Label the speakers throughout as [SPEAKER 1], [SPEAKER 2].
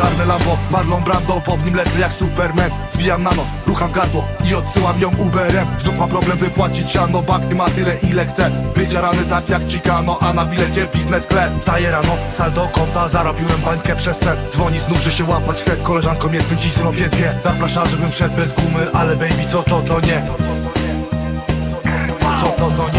[SPEAKER 1] Czarne Lambo, Marlon Brando Po w nim lecę jak Superman. Zwijam na noc, rucham gardło I odsyłam ją Uberem. Znów mam problem wypłacić siano Bank nie ma tyle ile chce Wydzierany tak jak Chicano A na bilecie biznes class Staję rano, saldo konta Zarobiłem bańkę przez sen. Dzwoni znów, że się łapać chce. Z koleżanką jest, więc dziś zrobię dwie. Zaprasza, żebym szedł bez gumy Ale baby, co to, to nie? Co to to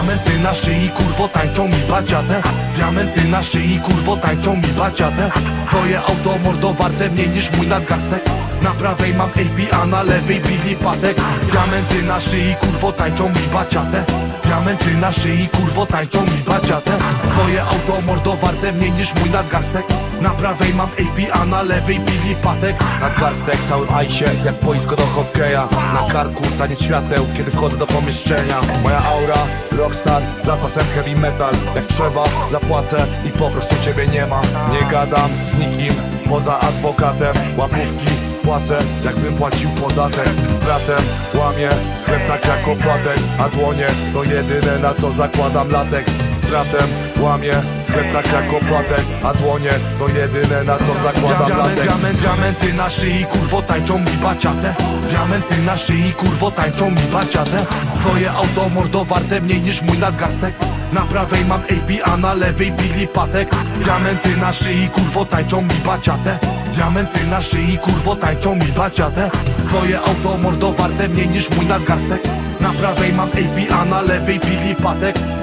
[SPEAKER 1] Diamenty na szyi kurwo tańczą mi baciatę. Diamenty na szyi kurwo tańczą mi baciatę. Twoje auto mordo warte mniej niż mój nadgarstek. Na prawej mam AB, a na lewej Billy Patek. Diamenty na szyi kurwo tańczą mi baciatę. Diamenty na szyi kurwo tańczą mi baciatę. Twoje auto mordo warte mniej niż mój nadgarstek. Na prawej mam AB, a na lewej Billy Patek. Nadgarstek cały w ajsie jak boisko do hokeja. Na karku taniec świateł kiedy wchodzę do pomieszczenia. Moja aura, rockstar, zapasem heavy metal. Jak trzeba zapłacę i po prostu ciebie nie ma. Nie gadam z nikim poza adwokatem. Łapówki płacę jakbym płacił podatek. Bratem łamię chleb tak jak opłatek. A dłonie to jedyne na co zakładam lateks Bratem łamię chleb tak jak opłatek A dłonie to jedyne na co zakładam lateks Diament, diamenty na szyi kurwo tańczą mi baciatę. Diamenty na szyi kurwo tańczą mi baciatę. Twoje auto mordo warte mniej niż mój nadgarstek. Na prawej mam AB, a na lewej Billy Patek. Diamenty na szyi kurwo tańczą mi baciatę. Diamenty na szyi kurwo tańczą mi baciatę. Twoje auto mordo warte mniej niż mój nadgarstek. Na prawej mam AB, a na lewej Billy Patek